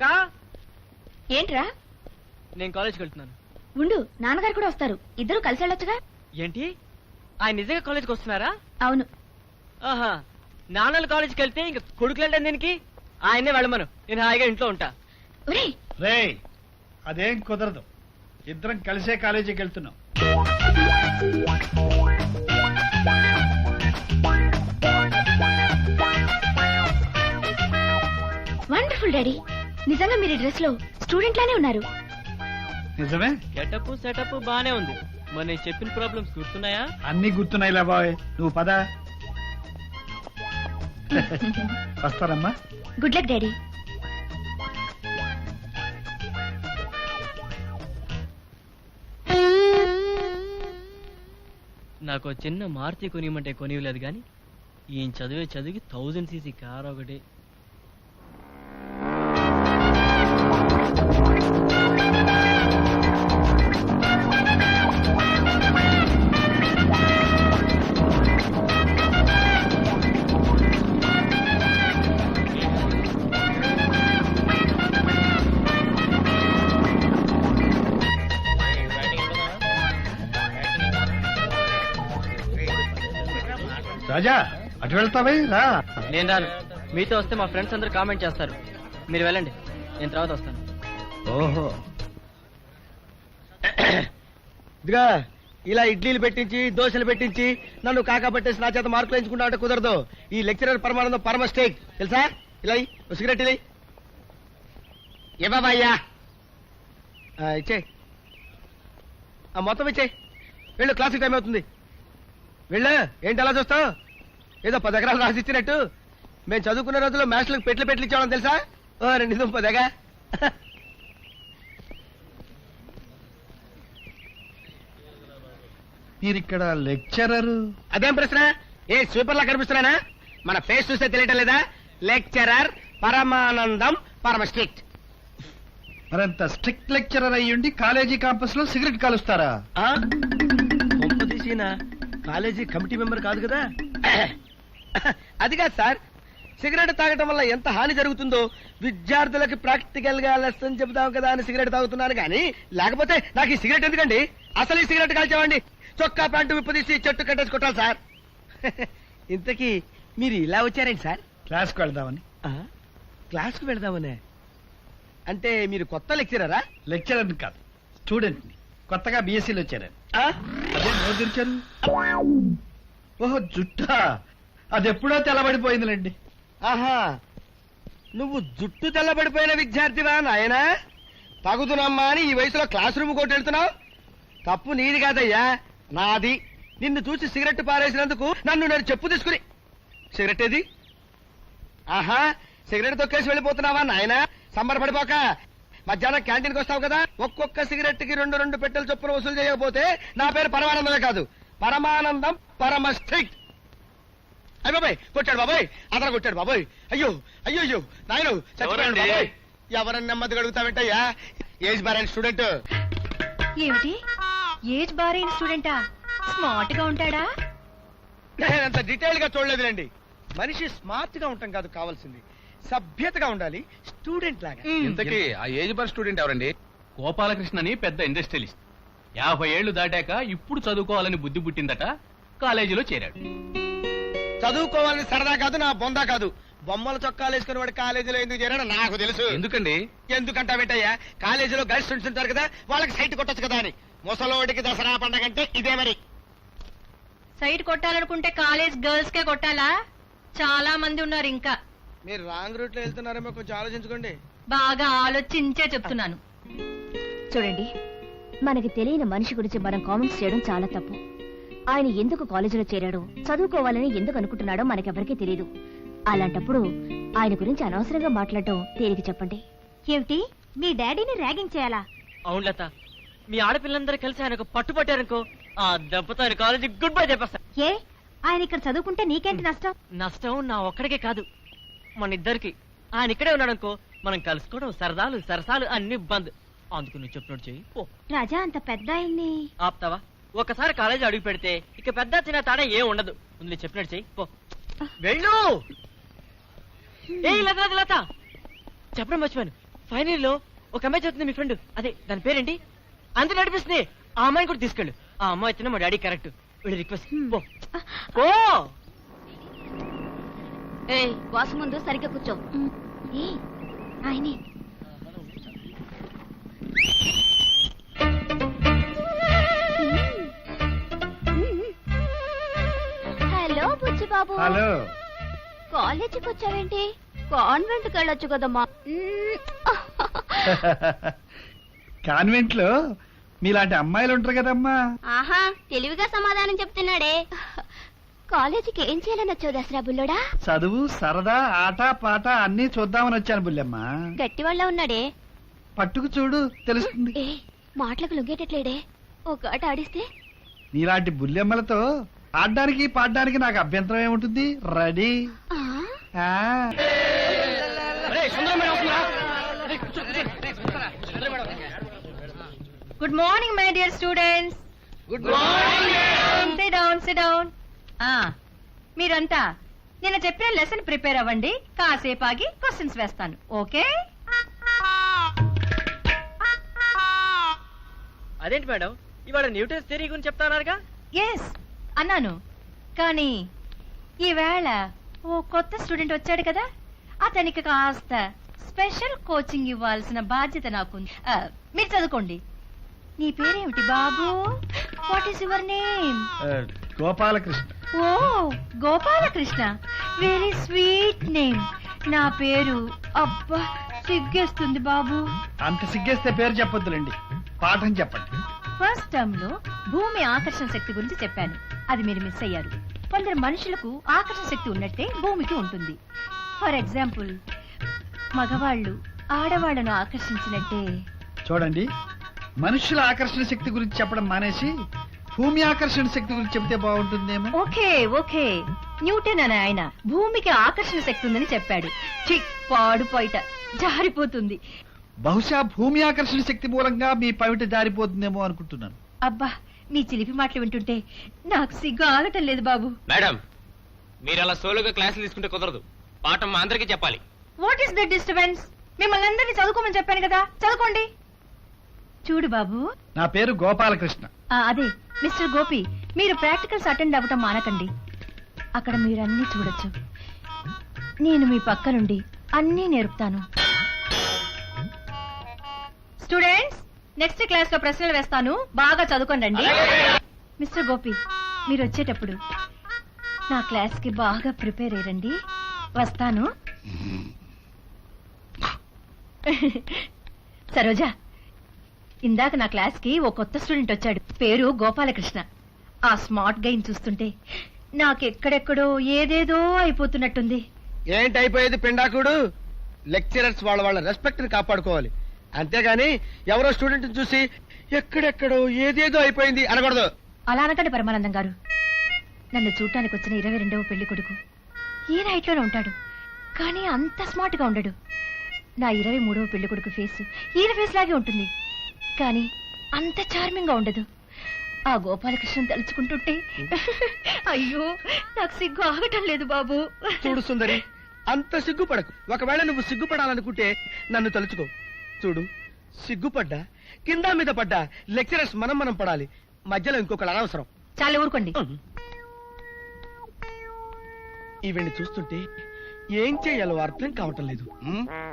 అక్క? ఏంట్రా? నేను కాలేజ్కి వెళ్తున్నాను. ఉండు నాన్నగారు కూడా వస్తారు. ఇద్దరు కలిసి వెళ్ళొచ్చుగా? ఏంటి? ఆయన నిజంగా కాలేజ్కి వస్తున్నారా? అవును. ఆహా నాన్నలు కాలేజ్కి వెళ్తే ఇంక కొడుకులు వెళ్ళడం దీనికి? ఆయనే వెళ్ళమను. నేను హాయిగా ఇంట్లో ఉంటా. ఒరేయ్ రే అదేం కుదరదు. ఇద్దరం కలిసే కాలేజీకి వెళ్తున్నాం. వండర్ఫుల్ డాడీ నిజంగా మీరు డ్రెస్లో స్టూడెంట్ లానే ఉన్నారు. నిజమే? గెటప్ సెటప్ బానే ఉంది. మరి నేను చెప్పిన ప్రాబ్లమ్స్ గుర్తున్నాయా? అన్ని గుర్తున్నాయిలే బాయ్ నువ్వు పద. వస్తారమ్మా. Good luck daddy. నాకు చిన్న మారుతి కొనియమంటే కొనివ్వలేదు కానీ ఈయన చదివే చదివి థౌజండ్ సీసీ కార్ ఒకటి. అటు వెళ్తావే? రా. నేను రాను. మీతో వస్తే మా ఫ్రెండ్స్ అందరూ కామెంట్ చేస్తారు. మీరు వెళ్ళండి. నేను తర్వాత వస్తాను. ఓహో. ఇదిగా ఇలా ఇడ్లీలు పెట్టించి దోశలు పెట్టించి నన్ను కాకా పట్టేసి నా చేత మార్కులు ఎంచుకుంటా అంటే కుదరదు. ఈ లెక్చరర్ పరమానందం పరమ స్టేక్. తెలుసా? ఇలా సిగరెట్ ఇది ఇవ్వబయ్యా ఇచ్చే. మొత్తం ఇచ్చే. వెళ్ళు క్లాసిక్ టైం అవుతుంది. వెళ్ళు ఏంటి అలా చూస్తావు? ఏదో పది ఎకరాలు రాసిచ్చినట్టు. మేము చదువుకున్న రోజుల్లో మ్యాథ్స్లకు పెట్లు పెట్లు ఇచ్చేవాళ్ళం తెలుసా? ఓ రెండు దుంపదగా మీరు ఇక్కడ లెక్చరర్? అదేం ప్రశ్న? ఏ స్వీపర్ లా కనిపిస్తున్నానా? మన ఫేస్ చూస్తే తెలియటం లేదా? లెక్చరర్ పరమానందం పరమ స్ట్రిక్ట్. మరంత స్ట్రిక్ట్ లెక్చరర్ అయ్యుండి కాలేజీ కాంపస్లో సిగరెట్ కాలుస్తారా? తీసిన కాలేజీ కమిటీ మెంబర్ కాదు కదా? అది కాదు సార్. సిగరెట్ తాగటం వల్ల ఎంత హాని జరుగుతుందో విద్యార్థులకి ప్రాక్టికల్గా లెసన్ చెబుతాం కదా అని సిగరెట్ తాగుతున్నాను కానీ లేకపోతే నాకు ఈ సిగరెట్ ఎందుకండి? అసలు ఈ సిగరెట్ కాల్చామండి చొక్కా ప్యాంటు విప్పదీసి చెట్టు కట్టేసి కొట్టాలి సార్. ఇంతకీ మీరు ఇలా వచ్చారేంటి సార్? క్లాస్కు వెళ్దామని? క్లాస్కి వెళదామనే? అంటే మీరు కొత్త లెక్చరరా? లెక్చరర్ కాదు స్టూడెంట్ని కొత్తగా బీఎస్సీలో వచ్చారని. ఆ? అదే నోరు తెరిచారు? ఓహో జుట్టా. అది ఎప్పుడో తెల్లబడిపోయిందిలేండి. ఆహా నువ్వు జుట్టు తెల్లబడిపోయిన విద్యార్థివా నాయనా? తగుదునమ్మా అని ఈ వయసులో క్లాస్ రూమ్ కొట్టి వెళ్తున్నావు? తప్పు నీది కాదయ్యా నాది. నిన్ను చూసి సిగరెట్ పారేసినందుకు నన్ను నేను చెప్పు తీసుకుని. సిగరెట్ ఏది? ఆహా సిగరెట్ తొక్కేసి వెళ్ళిపోతున్నావా నాయనా? సంబరపడిపోక. మధ్యాహ్నం క్యాంటీన్కి వస్తావు కదా? ఒక్కొక్క సిగరెట్కి రెండు రెండు పెట్టెల చొప్పున వసూలు చేయకపోతే నా పేరు పరమానందమే కాదు. పరమానందం పరమ స్ట్రిక్ట్ అయ్య బాబాయ్ కొట్టాడు బాబాయ్. అతను కొట్టాడు బాబాయ్. అయ్యో అయ్యో అయ్యో. నాయను చచ్చిపోయాడు ఎవరండి? బాబాయ్. ఎవరన్నా నెమ్మదిగా అడుగుతావేంటయ్యా ఏజ్ బారైన స్టూడెంట్. ఏమిటి? ఏజ్ బారైన స్టూడెంటా? స్మార్ట్గా ఉంటాడా? నేనంత డీటెయిల్గా చూడలేదులేండి. మనిషి స్మార్ట్గా ఉండటం కాదు కావాల్సింది. సభ్యతగా ఉండాలి స్టూడెంట్ లాగా. ఇంతకీ ఆ ఏజ్ బార్ స్టూడెంట్ ఎవరండి? గోపాలకృష్ణని పెద్ద ఇండస్ట్రియలిస్ట్. యాభై ఏళ్ళు దాటాక ఇప్పుడు చదువుకోవాలని బుద్ధి పుట్టిందట కాలేజీలో చేరాడు. చదువుకోవాలని సరదా కాదు నా బొందా కాదు. బొమ్మల చొక్కాలు వేసుకుని వాడు కాలేజీలో ఎందుకు చేరాడో నాకు తెలుసు. ఎందుకండి? ఎందుకంటావేంటయ్యా కాలేజీలో గర్ల్స్ స్టూడెంట్స్ ఉంటారు కదా వాళ్ళకి సైట్ కొట్టొచ్చు కదా అని. ముసలోడికి దసరా పండగ అంటే ఇదే మరి. సైట్ కొట్టాలనుకుంటే కాలేజ్ గర్ల్స్ కే కొట్టాలా? చాలా మంది ఉన్నారు ఇంకా. మీరు రాంగ్ రూట్లో వెళ్తున్నారేమో కొంచెం ఆలోచించుకోండి. బాగా ఆలోచించే చెప్తున్నాను. చూడండి మనకి తెలియని మనిషి గురించి మనం కామెంట్స్ చేయడం చాలా తప్పు. ఆయన ఎందుకు కాలేజీలో చేరాడో? చదువుకోవాలని ఎందుకు అనుకుంటున్నాడో మనకెవరికీ తెలియదు అలాంటప్పుడు ఆయన గురించి అనవసరంగా మాట్లాడటం తేలిక చెప్పండి. ఏమిటి? మీ డాడీని ర్యాగింగ్ చేయాలా? అవును లత. మీ ఆడపిల్లందరూ కలిసి ఆయన పట్టుపట్టారనుకో ఆ దెబ్బతో ఆయన కాలేజీ గుడ్ బై చెప్పేస్తా ఏ? ఆయన ఇక్కడ చదువుకుంటే నీకేంటి నష్టం? నష్టం నా ఒక్కడికే కాదు. మన ఇద్దరికి. ఆయన ఇక్కడే ఉన్నాడనుకో మనం కలుసుకోవడం సరదాలు సరసాలు అన్ని బంద్. అందుకు నువ్వు చెప్పినట్టు చెయ్యి. పో. రాజా అంత పెద్ద ఆయన్ని. ఆప్తావా? ఒకసారి కాలేజీ అడుగు పెడితే ఇక పెద్ద చిన్న తాడే ఏం ఉండదు. ముందు నేను చెప్పినట్టు చెయ్యి. పో. వెళ్ళు! ఏ లత లత, లత! చెప్పడం మర్చిపోయాను. ఫైనల్లో ఒక అమ్మాయి చదువుతుంది మీ ఫ్రెండ్. అదే దాని పేరేంటి? అంత నడిపిస్తుంది. ఆ అమ్మాయిని కూడా తీసుకెళ్ళు. ఆ అమ్మాయి వచ్చిన మా డాడీ కరెక్ట్. వీళ్ళు రిక్వెస్ట్. పో. పో! ఏయ్ బాస్ ముందు సరిగ్గా కూర్చో. ఏ ఆయనే. బాబు. హలో. కాలేజీకి వచ్చావేంటి? కాన్వెంట్కి వెళ్ళొచ్చు కదమ్మా. కాన్వెంట్లో మీలాంటి అమ్మాయిలు ఉంటారు కదమ్మా. ఆహా తెలివిగా సమాధానం చెప్తున్నాడే. కాలేజీకి ఏం చేయాలని వచ్చావు దసరా బుల్లోడా? చదువు సరదా ఆట పాట అన్ని చూద్దామని వచ్చాను బుల్లెమ్మ. గట్టి వాళ్ళ ఉన్నాడే. పట్టుకు చూడు తెలుస్తుంది. ఏ మాటలకు లొంగేటట్లేడే. ఒక ఆట ఆడిస్తే? నీలాంటి బుల్లెమ్మలతో ఆడడానికి పాడడానికి నాకు అభ్యంతరం ఏముంటుంది? Ready good morning my dear students good morning down sit down మీరంతా నేను చెప్పిన లెసన్ ప్రిపేర్ అవ్వండి. కాసేపు ఆగి క్వశ్చన్స్ వేస్తాను. ఓకే అదేంటి మేడం? ఇవాళ న్యూటన్స్ థియరీ గురించి చెప్తానారుగా ఎస్ అన్నాను. కానీ ఈవేళ ఓ కొత్త స్టూడెంట్ వచ్చాడు కదా అతనికి కాస్త స్పెషల్ కోచింగ్ ఇవ్వాల్సిన బాధ్యత నాకుంది. మీరు చదువుకోండి. నీ పేరేమిటి బాబు? What is your name Gopalakrishna. Oh Gopalakrishna. Very sweet name నా పేరు అబ్బా సిగ్గేస్తుంది బాబు. అంత సిగ్గేస్తే పేరు చెప్పొద్దులేండి. పాఠం చెప్పండి. ఫస్ట్ టర్మ్లో భూమి ఆకర్షణ శక్తి గురించి చెప్పాను. అది మీరు మిస్ అయ్యారు. కొందరు మనుషులకు ఆకర్షణ శక్తి ఉన్నట్టే భూమికి ఉంటుంది. ఫర్ ఎగ్జాంపుల్ మగవాళ్ళు ఆడవాళ్ళను ఆకర్షించినట్టే. చూడండి మనుషుల ఆకర్షణ శక్తి గురించి చెప్పడం మానేసి భూమి ఆకర్షణ శక్తి గురించి చెప్తే బాగుంటుందేమో? Okay okay. న్యూటన్ అనే ఆయన భూమికి ఆకర్షణ శక్తి ఉందని చెప్పాడు. ఛీ, పాడు పోయిట జారిపోతుంది. బహుశా భూమి ఆకర్షణ శక్తి మూలంగా మీ పవిట జారిపోతుందేమో అనుకుంటున్నాను. అబ్బా మీ చిలిపి మాటలు వింటుంటే నాకు సిగ్గు ఆగటం లేదు బాబు. మేడం మీరు అలా సోలోగా క్లాసులు తీసుకుంటే కుదరదు. పాఠం మా అందరికీ చెప్పాలి. వాట్ ఈస్ ద డిస్టర్బెన్స్ మిమ్మల్ని అందరినీ చదువుకోమని చెప్పాను కదా. చదువుకోండి. చూడు బాబు. నా పేరు గోపాలకృష్ణ. ఆ, అదే మిస్టర్ గోపి మీరు ప్రాక్టికల్స్ అటెండ్ అవ్వటం మానకండి. అక్కడ మీరు అన్ని చూడొచ్చు. నేను మీ పక్క నుండి అన్నీ నేర్పుతాను. స్టూడెంట్స్ నెక్స్ట్ క్లాస్లో ప్రశ్నలు వేస్తాను. బాగా చదువుకోండి మిస్టర్ గోపి మీరు వచ్చేటప్పుడు నా క్లాస్కి బాగా ప్రిపేర్ అయ్యండి. వస్తాను. సరోజా ఇందాక నా క్లాస్కి ఓ కొత్త స్టూడెంట్ వచ్చాడు. పేరు గోపాలకృష్ణ. ఆ స్మార్ట్ గైన్ చూస్తుంటే నాకెక్కడెక్కడో ఏదేదో అయిపోతున్నట్టుంది. ఏంటి అయిపోయేది పిండాకుడు? లెక్చరర్స్ వాళ్ళ వాళ్ళ రెస్పెక్ట్ని కాపాడుకోవాలి. అంతేగాని ఎవరో స్టూడెంట్ చూసి ఎక్కడెక్కడో ఏదేదో అయిపోయింది అనకూడదు. అలా అనకండి పరమానందం గారు. నన్ను చూడటానికి వచ్చిన ఇరవై రెండవ పెళ్ళి కొడుకు ఈ నైట్లోనే ఉంటాడు. కానీ అంత స్మార్ట్గా ఉండడు. నా ఇరవై మూడవ పెళ్ళి కొడుకు ఫేస్ ఈయన ఫేస్ లాగే ఉంటుంది. కానీ అంత చార్మింగ్గా ఉండదు. ఆ గోపాలకృష్ణ తలుచుకుంటుంటే అయ్యో నాకు సిగ్గు ఆగటం లేదు బాబు. చూడు సుందరి అంత సిగ్గుపడకు. ఒకవేళ నువ్వు సిగ్గుపడాలనుకుంటే నన్ను తలుచుకో. చూడు. సిగ్గుపడ్డా? కింద మీద పడ్డా? లెక్చరర్స్ మనం మనం పడాలి. మధ్యలో ఇంకొకటి అనవసరం. చాలా ఊరుకోండి. ఈవెండి చూస్తుంటే ఏం చేయాలో అర్థం కావటం లేదు.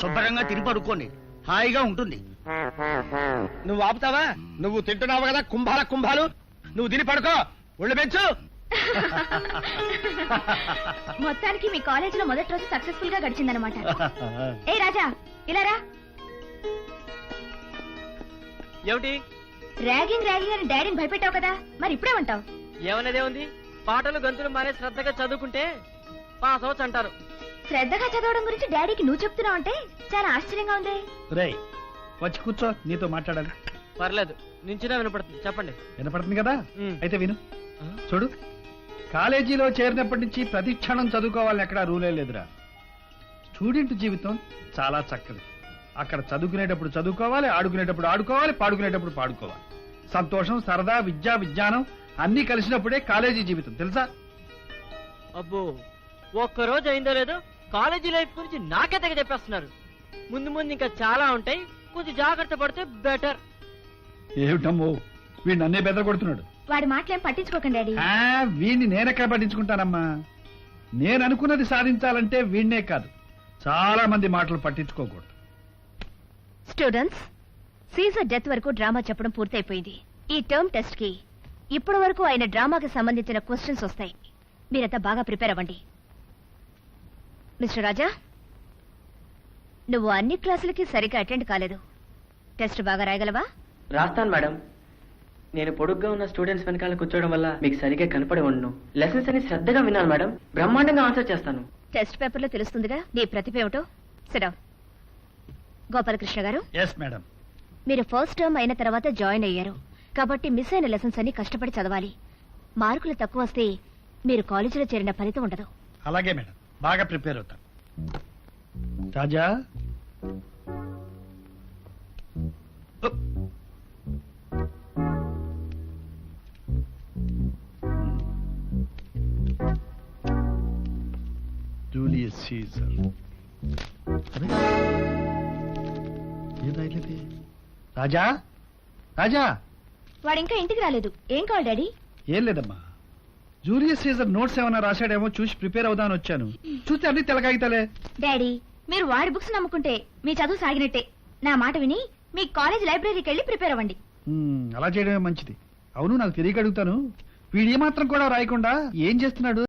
శుభ్రంగా తిరిగి పడుకోండి. హాయిగా ఉంటుంది. నువ్వు ఆపుతావా? నువ్వు తింటున్నావు కదా కుంభాల కుంభాలు. నువ్వు తిని పడుకో. ఒళ్ళు పెంచు. మొత్తానికి మీ కాలేజీలో మొదటి రోజు సక్సెస్ఫుల్గా గడిచిందనమాట ఏ రాజా ఇలా రా. ఏమిటి? ర్యాగింగ్ ర్యాగింగ్ అని డాడీని భయపెట్టావు కదా? మరి ఇప్పుడేమంటావు? ఏమనేదే ఉంది పాటలు గంతులు మానే శ్రద్ధగా చదువుకుంటే పాస్ అవచ్చు అంటారు. శ్రద్ధగా చదవడం గురించి డాడీకి నువ్వు చెప్తున్నావు అంటే చాలా ఆశ్చర్యంగా ఉంది. రేయ్ వచ్చి కూర్చో నీతో మాట్లాడాలి. పర్లేదు నించినా వినపడుతుంది. చెప్పండి. వినపడుతుంది కదా? ఉమ్. అయితే విను. చూడు కాలేజీలో చేరినప్పటి నుంచి ప్రతి క్షణం చదువుకోవాలని ఎక్కడా రూలే లేదురా. స్టూడెంట్ జీవితం చాలా చక్కది. అక్కడ చదువుకునేటప్పుడు చదువుకోవాలి ఆడుకునేటప్పుడు ఆడుకోవాలి పాడుకునేటప్పుడు పాడుకోవాలి. సంతోషం సరదా విద్య విజ్ఞానం అన్ని కలిసినప్పుడే కాలేజీ జీవితం తెలుసా? అబ్బో ఒక్క రోజు అయిందో లేదో కాలేజీ లైఫ్ గురించి నాకే తెగ చెప్పేస్తున్నారు. ముందు ముందు ఇంకా చాలా ఉంటాయి కొంచెం జాగ్రత్త పడితే బెటర్ ఏమిటమ్మో వీడు నన్నే బెదర కొడుతున్నాడు. వాడి మాటలేం పట్టించుకోకండి డాడీ. ఆ, వీడిని నేనెక్కడ పట్టించుకుంటానమ్మా? నేను అనుకున్నది సాధించాలంటే వీడినే కాదు. చాలా మంది మాటలు పట్టించుకోకూడదు. స్టూడెంట్స్ సీజర్ డెత్ వరకు డ్రామా చెప్పడం పూర్తయిపోయింది. ఈ టర్మ్ టెస్ట్కి ఇప్పటి వరకు ఆయన డ్రామాకి సంబంధించిన క్వశ్చన్స్ వస్తాయి. మీరంతా బాగా ప్రిపేర్ అవ్వండి. మిస్టర్ రాజా నువ్వు అన్ని క్లాసులకి సరిగ్గా అటెండ్ కాలేదు. టెస్ట్ బాగా రాయగలవా? రాస్తాను మేడం. నేను పొడుగ్గా ఉన్న స్టూడెంట్స్ వెనకాల కూర్చోవడం వల్ల మీకు సరిగ్గా కనపడి ఉండను. లెసన్స్ అని శ్రద్ధగా విన్నాను మేడం. బ్రహ్మాండంగా ఆన్సర్ చేస్తాను. టెస్ట్ పేపర్లో తెలుస్తుందిగా నీ ప్రతిభ ఏమిటో? Sit down Gopalakrishna garu. Yes madam మీరు ఫస్ట్ టర్మ్ అయిన తర్వాత జాయిన్ అయ్యారు. కాబట్టి మిస్ అయిన లెసన్స్ అన్ని కష్టపడి చదవాలి. మార్కులు తక్కువ వస్తే మీరు కాలేజీలో చేరిన ఫలితం ఉండదు. అలాగే మేడం బాగా ప్రిపేర్ అవుతాను రాజా. జూలియస్ సీజర్ ఏం రాయలేదే? రాజా? రాజా? వాడు ఇంకా ఇంటికి రాలేదు. ఏం కావాలి డాడీ? ఏం లేదమ్మా. జూలియస్ సీజర్ నోట్స్ ఏమైనా రాశాడేమో చూసి ప్రిపేర్ అవుదామని వచ్చాను. చూస్తే అన్ని తెలకాగితలే డాడీ మీరు వాడి బుక్స్ నమ్ముకుంటే మీ చదువు సాగినట్టే. నా మాట విని మీ కాలేజ్ లైబ్రరీకి వెళ్ళి ప్రిపేర్ అవ్వండి. అలా చేయడమే మంచిది. అవును నాకు తెలియక అడుగుతాను. వీడు ఏమాత్రం కూడా రాయకుండా ఏం చేస్తున్నాడు?